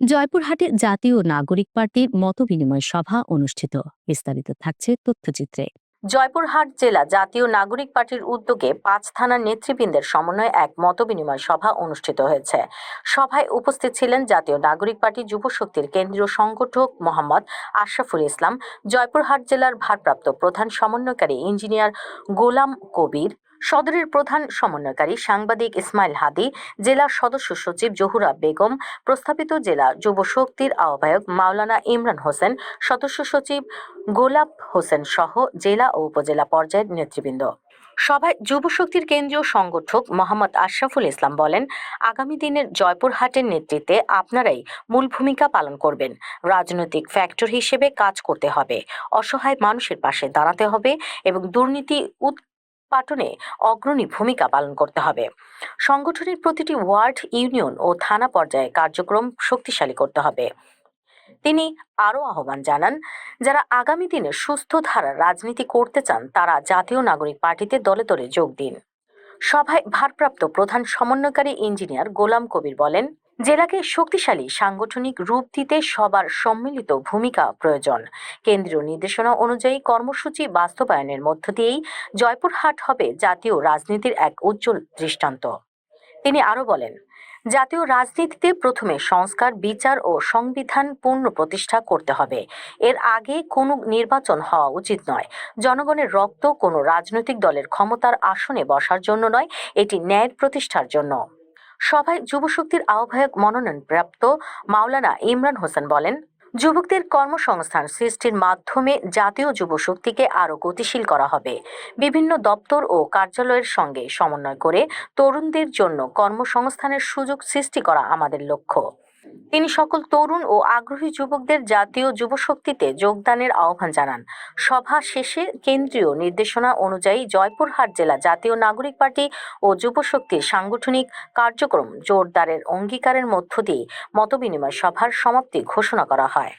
জয়পুরহাটে জাতীয় নাগরিক পার্টির মতবিনিময় সভা অনুষ্ঠিত। বিস্তারিত থাকছে তথ্যচিত্রে। জয়পুরহাট জেলা জাতীয় নাগরিক পার্টির উদ্যোগে পাঁচ থানার নেতৃবৃন্দের সমন্বয়ে এক মতবিনিময় সভা অনুষ্ঠিত হয়েছে। সভায় উপস্থিত ছিলেন জাতীয় নাগরিক পার্টি যুব শক্তির কেন্দ্রীয় সংগঠক মোহাম্মদ আশরাফুল ইসলাম, জয়পুরহাট জেলার ভারপ্রাপ্ত প্রধান সমন্বয়কারী ইঞ্জিনিয়ার গোলাম কবির সদরের প্রধান সমন্বয়কারী সাংবাদিক ইসমাইল হাদি, জেলা সদস্য সচিব জহুরা বেগম, প্রস্তাবিত জেলা যুব শক্তির আহ্বায়ক মাওলানা ইমরান হোসেন, সদস্য সচিব গোলাপ হোসেন সহ জেলা ও উপজেলা পর্যায়ের নেতৃবৃন্দ। সভায় যুব শক্তির কেন্দ্রীয় সংগঠক মোহাম্মদ আশরাফুল ইসলাম বলেন, আগামী দিনের জয়পুরহাটের নেতৃত্বে আপনারাই মূল ভূমিকা পালন করবেন। রাজনৈতিক ফ্যাক্টর হিসেবে কাজ করতে হবে। অসহায় মানুষের পাশে দাঁড়াতে হবে এবং দুর্নীতি উৎপাটনে অগ্রণী ভূমিকা পালন করতে হবে। সংগঠনের প্রতিটি ওয়ার্ড, ইউনিয়ন ও থানা পর্যায়ে কার্যক্রম শক্তিশালী করতে হবে। তিনি আরও আহ্বান জানান, যারা আগামী দিনে সুস্থ ধারার রাজনীতি করতে চান, তারা জাতীয় নাগরিক পার্টিতে দলে দলে যোগ দিন। সভায় ভারপ্রাপ্ত প্রধান সমন্বয়কারী ইঞ্জিনিয়ার গোলাম কবির বলেন জেলাকে শক্তিশালী, সাংগঠনিক রূপ দিতে সবার সম্মিলিত ভূমিকা প্রয়োজন। কেন্দ্রীয় নির্দেশনা অনুযায়ী কর্মসূচি বাস্তবায়নের মধ্য দিয়েই জয়পুরহাট হবে জাতীয় রাজনীতির এক উজ্জ্বল দৃষ্টান্ত। তিনি আরও বলেন, জাতীয় রাজনীতিতে প্রথমে সংস্কার, বিচার ও সংবিধান পূর্ণ প্রতিষ্ঠা করতে হবে। এর আগে কোনো নির্বাচন হওয়া উচিত নয়। জনগণের রক্ত কোনো রাজনৈতিক দলের ক্ষমতার আসনে বসার জন্য নয়, এটি ন্যায়ের প্রতিষ্ঠার জন্য। সভায় যুবশক্তির আহ্বায়ক মনোনয়নপ্রাপ্ত মাওলানা ইমরান হোসেন বলেন, যুবকদের কর্মসংস্থান সৃষ্টির মাধ্যমে জাতীয় যুবশক্তিকে আরও গতিশীল করা হবে। বিভিন্ন দপ্তর ও কার্যালয়ের সঙ্গে সমন্বয় করে তরুণদের জন্য কর্মসংস্থানের সুযোগ সৃষ্টি করা আমাদের লক্ষ্য। তিনি সকল তরুণ ও আগ্রহী যুবকদের জাতীয় যুবশক্তিতে যোগদানের আহ্বান জানান। সভা শেষে কেন্দ্রীয় নির্দেশনা অনুযায়ী জয়পুরহাট জেলা জাতীয় নাগরিক পার্টি ও যুবশক্তির সাংগঠনিক কার্যক্রম জোরদারের অঙ্গীকারের মধ্য দিয়ে মতবিনিময় সভার সমাপ্তি ঘোষণা করা হয়।